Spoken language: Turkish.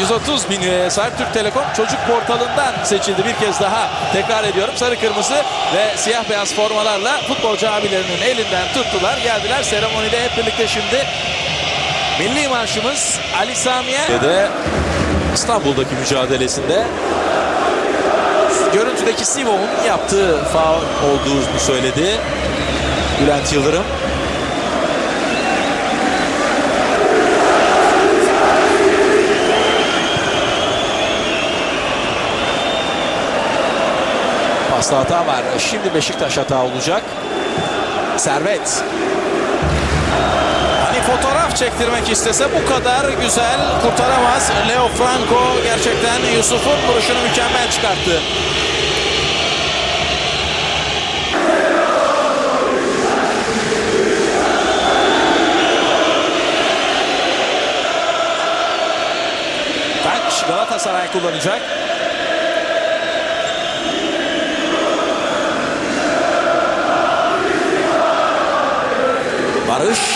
130 bin liraya sahip Türk Telekom çocuk portalından seçildi bir kez daha. Tekrar ediyorum sarı kırmızı ve siyah beyaz formalarla futbolcu abilerinin elinden tuttular. Geldiler seremonide hep birlikte şimdi milli marşımız Ali Samiye de İstanbul'daki mücadelesinde görüntüdeki Simov'un yaptığı faul olduğunu söyledi Bülent Yıldırım. Pasta hata var. Şimdi Beşiktaş hata olacak. Servet. Hani fotoğraf çektirmek istese bu kadar güzel kurtaramaz. Leo Franco gerçekten Yusuf'un vuruşunu mükemmel çıkarttı. Galatasaray kullanacak. Barış.